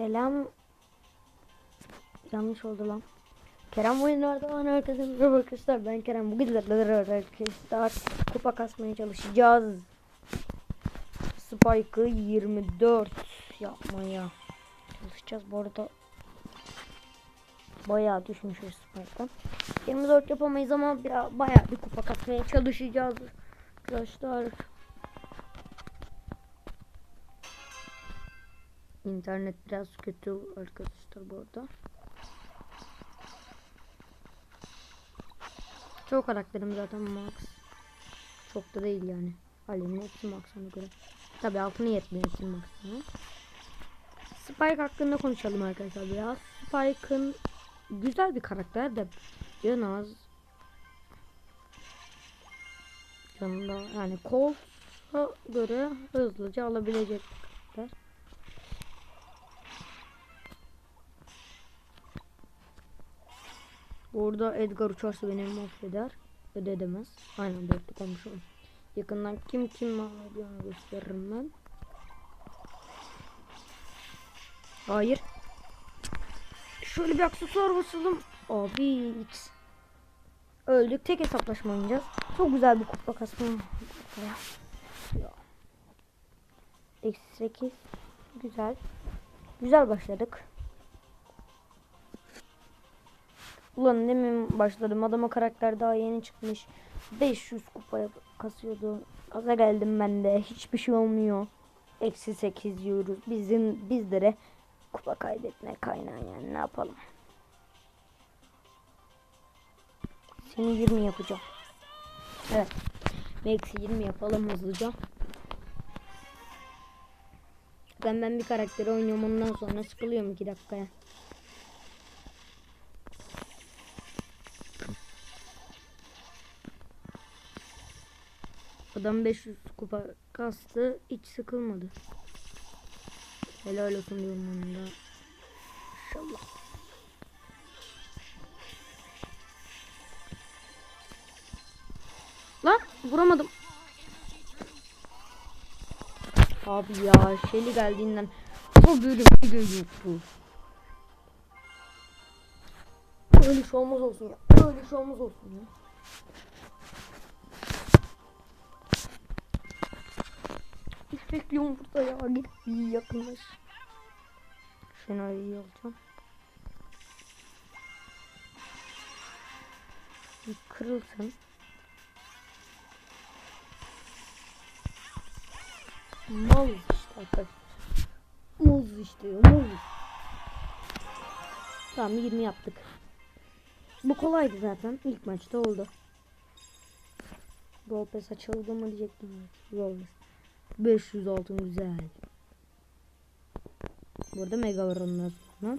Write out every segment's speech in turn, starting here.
Selam. Yanlış oldu lan. Kerem oyunlardan herkese merhaba arkadaşlar. Ben Kerem. Bugün arkadaşlar kupa kasmaya çalışacağız. Spike'ı 24 yapmaya çalışacağız. Bu arada bayağı düşmüşüz Spike'dan. 24 yapamayız ama biraz bayağı bir kupa kasmaya çalışacağız. Arkadaşlar İnternet biraz kötü arkadaşlar bu arada. Çok karakterim zaten max. Çok da değil yani. Alemin hepsi max ona göre. Tabi altını yetmiyor hepsi max'ını. Spike hakkında konuşalım arkadaşlar biraz. Spike'ın güzel bir karakter de biraz yanında yani Colt'a göre hızlıca alabilecek bir karakter. Burada Edgar uçarsa beni mahveder. Ödedemez. Aynen dörtlük konuşalım. Yakından kim kim mahvediyor gösteririm ben. Hayır. Şöyle bir aksesuar basalım. Abi X. Öldük. Tek hesaplaşma oynayacağız. Çok güzel bir kupa kasma. Ya. Eksi 8. Güzel. Güzel başladık. Ulan demin başladım. Adama karakter daha yeni çıkmış. 500 kupaya kasıyordu. Gaza geldim ben de. Hiçbir şey olmuyor. Eksi 8 yiyoruz. Bizim bizlere kupa kaybetme kaynağı yani ne yapalım. Seni 20 yapacağım. Evet. Eksi 20 yapalım hızlıca. Ben ben bir karakteri oynuyorum ondan sonra sıkılıyorum 2 dakikaya. Adam 500 kupa kastı hiç sıkılmadı. Helal olsun diyorum onun da. İnşallah. Lan vuramadım. Abi ya Shelly geldiğinden o bölüm video yoktu. Öyle şey olmaz olsun ya. Öyle şey olmaz olsun ya. Bekliyorum burada ya. Git bir yakınlaş. Şunu iyi alacağım. Bir kırılsın. Mal işte arkadaşlar. Muz işte ya muz. Tamam 20 yaptık. Bu kolaydı zaten. İlk maçta oldu. Gol pes açıldı mı diyecektim. Gol 500 altın güzel. Burada mega var ondan sonra.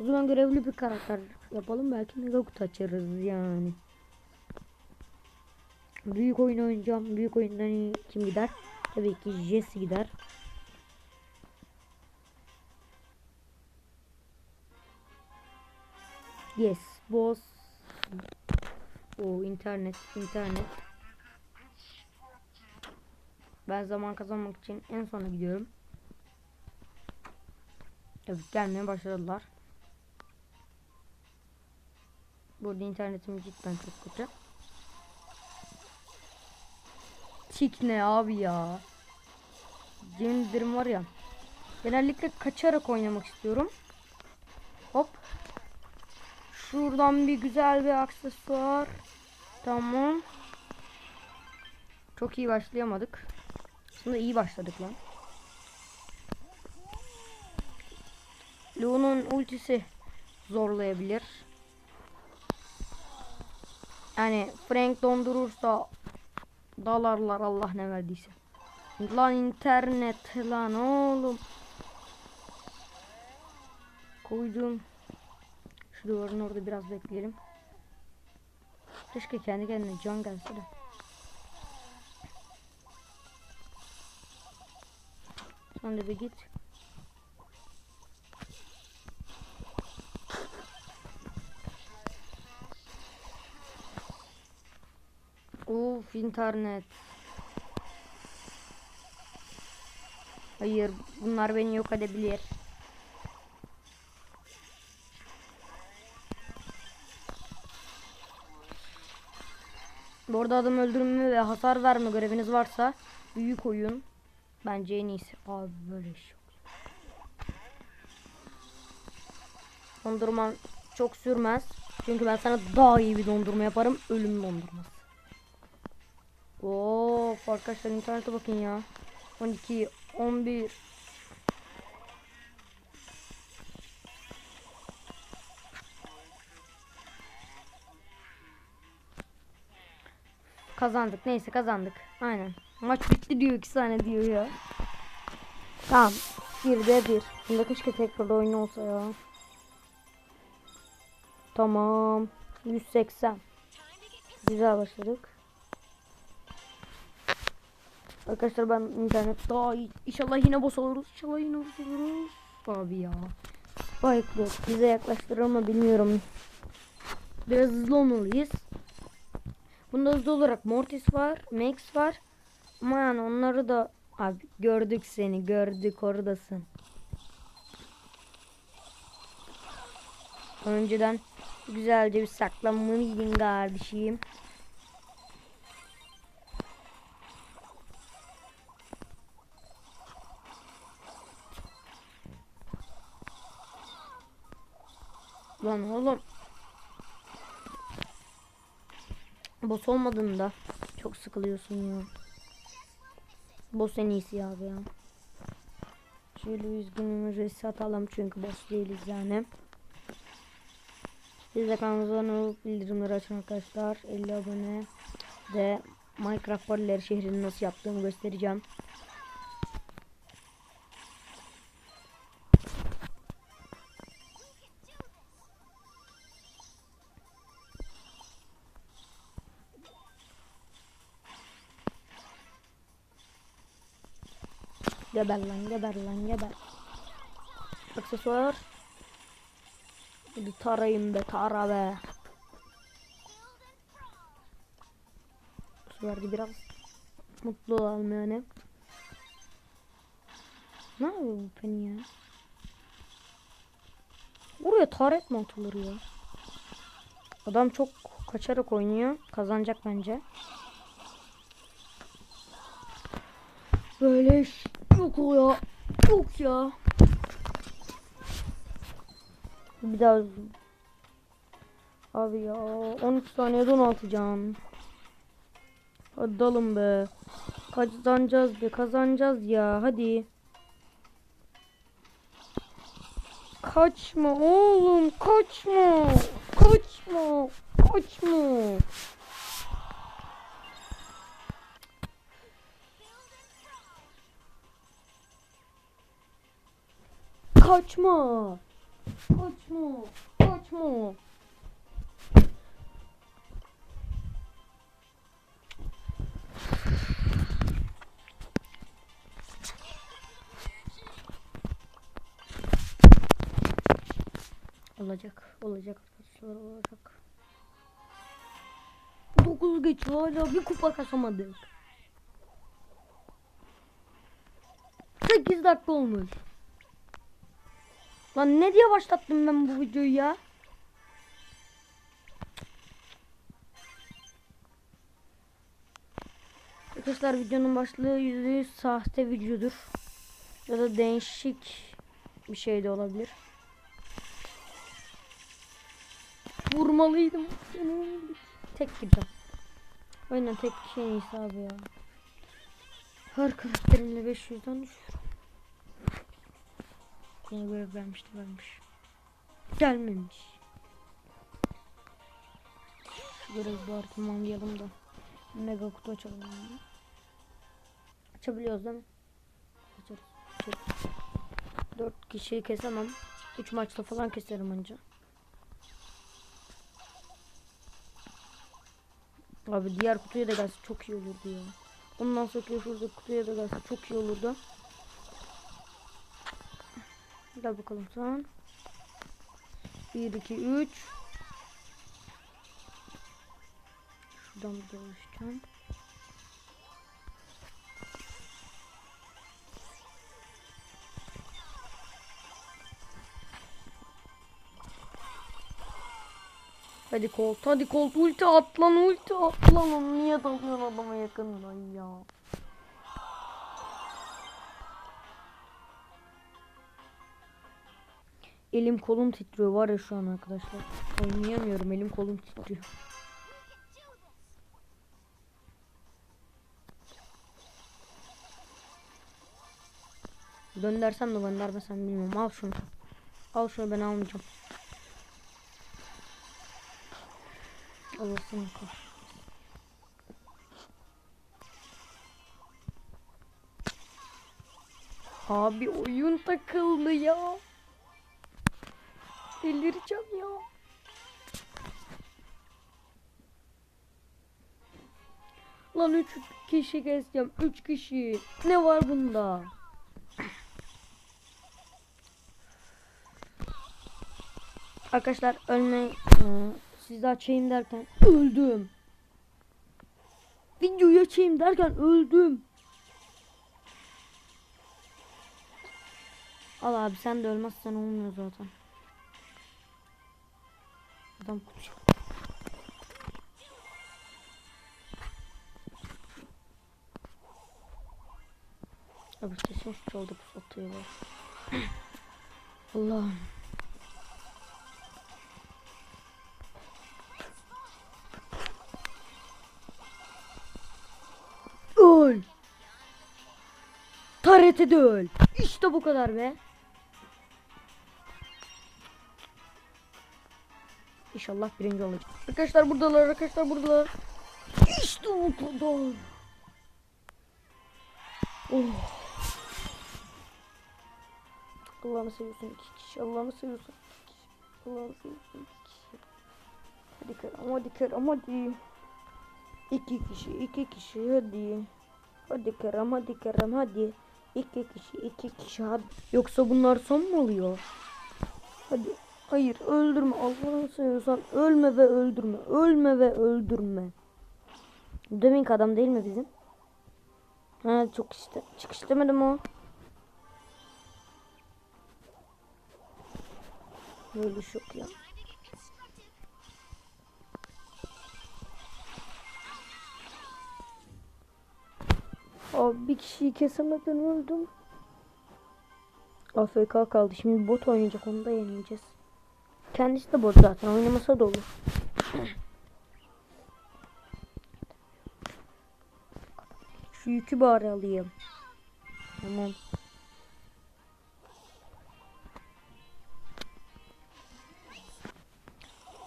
O zaman görevli bir karakter yapalım. Belki mega kutu açarız yani. Büyük oyun oynayacağım. Büyük oyundan kim gider? Tabii ki Jesse gider. Yes, boss. O internet, internet. Ben zaman kazanmak için en sona gidiyorum. Evet gelmeye başladılar. Burada internetim cidden çok kötü. Tik ne abi ya. Yemin var ya. Genellikle kaçarak oynamak istiyorum. Hop. Şuradan bir güzel bir aksesuar. Tamam. Çok iyi başlayamadık. Aslında iyi başladık lan. Lu'nun ultisi zorlayabilir. Yani Frank dondurursa dalarlar Allah ne verdiyse. Lan internet lan oğlum. Koydum. Şu duvarın orada biraz bekleyelim. Keşke kendi kendine can gelse de. Sen de bir git. İnternet. Hayır bunlar beni yok edebilir. Bu arada adam öldürme ve hasar verme göreviniz varsa büyük oyun bence en iyisi. Abi böyle şey yok. Dondurman çok sürmez. Çünkü ben sana daha iyi bir dondurma yaparım. Ölüm dondurması. Oo, arkadaşlar internete bakın ya. 12, 11. Kazandık. Neyse kazandık. Aynen. Maç bitti diyor 2 saniye diyor ya. Tamam. 1'de 1. Bunda keşke tekrar oyun olsa ya. Tamam. 180. Güzel başladık. Arkadaşlar ben internet daha iyi. İnşallah yine boss oluruz. İnşallah yine boss oluruz. Abi ya. Spike'lı bize yaklaştırır ama bilmiyorum. Biraz hızlı olmalıyız. Bunda hızlı olarak Mortis var. Max var. Ama yani onları da abi gördük seni gördük oradasın. Önceden güzelce bir saklanmalıydın kardeşim. Lan oğlum. Boss olmadığında çok sıkılıyorsun ya. Boss en iyisi abi ya. Şöyle üzgünüm reset çünkü boss değiliz yani. Siz de kanalımıza abone olup bildirimleri açın arkadaşlar. 50 abone de Minecraft Bariyer şehrini nasıl yaptığımı göstereceğim. Geber lan geber lan geber. Aksesuar. Hadi tarayayım be tara be. Şu biraz mutlu olalım yani. Ne yapıyor bu Penny ya? Oraya taret mi atılır ya? Adam çok kaçarak oynuyor. Kazanacak bence. Böyle iş yok ya. Yok ya. Bir daha Abi ya 13 saniyede 16 can. Hadi dalın be. Kazanacağız be kazanacağız ya hadi. Kaçma oğlum kaçma. Kaçma. Kaçma. Kaçma. Kaçma. Kaçma. Olacak. Olacak arkadaşlar olacak. 9 geç hala bir kupa kasamadık. 8 dakika olmuş. Lan ne diye başlattım ben bu videoyu ya? Arkadaşlar videonun başlığı yüzde sahte videodur. Ya da değişik bir şey de olabilir. Vurmalıydım. Tek gideceğim. Aynen tek şey iyisi abi ya. Her karakterimle 500'den düşüyorum. Bana görev vermişti vermiş. Gelmemiş. Şu görevi bari tamamlayalım da. Mega kutu açalım. Yani. Açabiliyoruz değil mi? Açarız. Açarız. 4 kişiyi kesemem. 3 maçta falan keserim anca. Abi diğer kutuya da gelse çok iyi olurdu ya. Ondan sonra şurada kutuya da gelse çok iyi olurdu. Gel bakalım sen. 1 2 3 Şuradan bir dolaşacağım. Hadi Colt hadi Colt ulti at lan ulti at lan onu niye dalıyorsun adama yakından ya. Elim kolum titriyor var ya şu an arkadaşlar. Oynayamıyorum elim kolum titriyor. Göndersem de göndermesem bilmiyorum. Al şunu. Al şunu ben almayacağım. Alırsın. Abi oyun takıldı ya. Delireceğim ya. Lan 3 kişi keseceğim. 3 kişi. Ne var bunda? Arkadaşlar ölme e, sizi açayım derken öldüm. Videoyu açayım derken öldüm. Al abi sen de ölmezsen olmuyor zaten. Adam kutuyor. Abi kesin şu çaldı pus atıyorlar. Allah'ım. Öl. Tarete de öl. İşte bu kadar be. İnşallah birinci olacak. Arkadaşlar buradalar, arkadaşlar buradalar. İşte bu kadar. Oh. Allah'ını seviyorsun iki kişi. Allah'ını seviyorsun iki kişi. Allah'ını seviyorsun iki kişi. Hadi Kerem, hadi Kerem, hadi. İki kişi, iki kişi hadi. Hadi Kerem, hadi Kerem, hadi. İki kişi, iki kişi hadi. Yoksa bunlar son mu oluyor? Hadi. Hayır öldürme Allah'ını seviyorsan ölme ve öldürme. Ölme ve öldürme. Demin adam değil mi bizim? Ha çok işte çıkış demedim o. Böyle şok ya. Abi bir kişiyi kesemeden öldüm. AFK kaldı. Şimdi bot oynayacak. Onu da yenileceğiz. Kendisi de bot zaten. Oynamasa da olur. Şu yükü bari alayım. Tamam.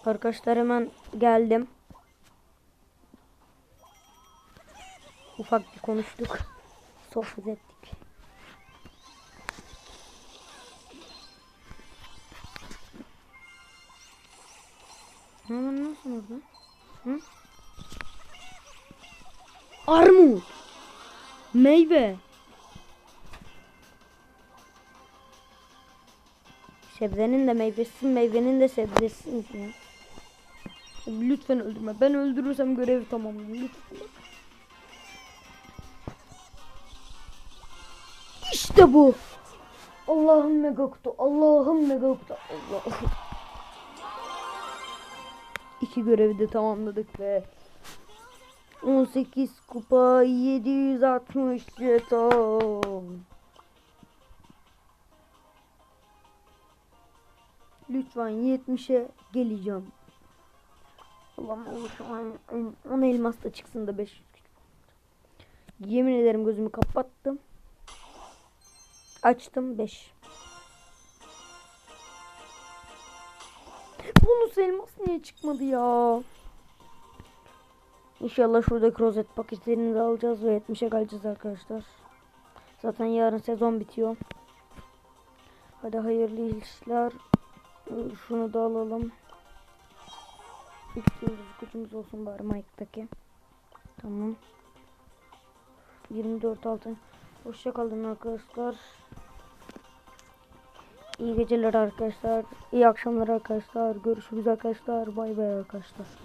Arkadaşlar hemen geldim. Ufak bir konuştuk. Sohbet ettik. Sebzenin de meyvesi, meyvenin de sebzesi ya. Lütfen öldürme. Ben öldürürsem görevi tamamlayayım. Lütfen. İşte bu. Allah'ım mega kutu. Allah'ım mega kutu. Allah'ım. İki görevi de tamamladık ve 18 kupa 760 jeton. Lütfen 70'e geleceğim. Allah'ım Allah'ım 10 elmas da çıksın da 500 Yemin ederim gözümü kapattım. Açtım 5. Bonus elmas niye çıkmadı ya? İnşallah şuradaki rozet paketlerini de alacağız ve 70'e geleceğiz arkadaşlar. Zaten yarın sezon bitiyor. Hadi hayırlı işler. Şunu da alalım. İlk yıldız gücümüz olsun bari Mike'daki. Tamam. 24 altın. Hoşça kalın arkadaşlar. İyi geceler arkadaşlar. İyi akşamlar arkadaşlar. Görüşürüz arkadaşlar. Bay bay arkadaşlar.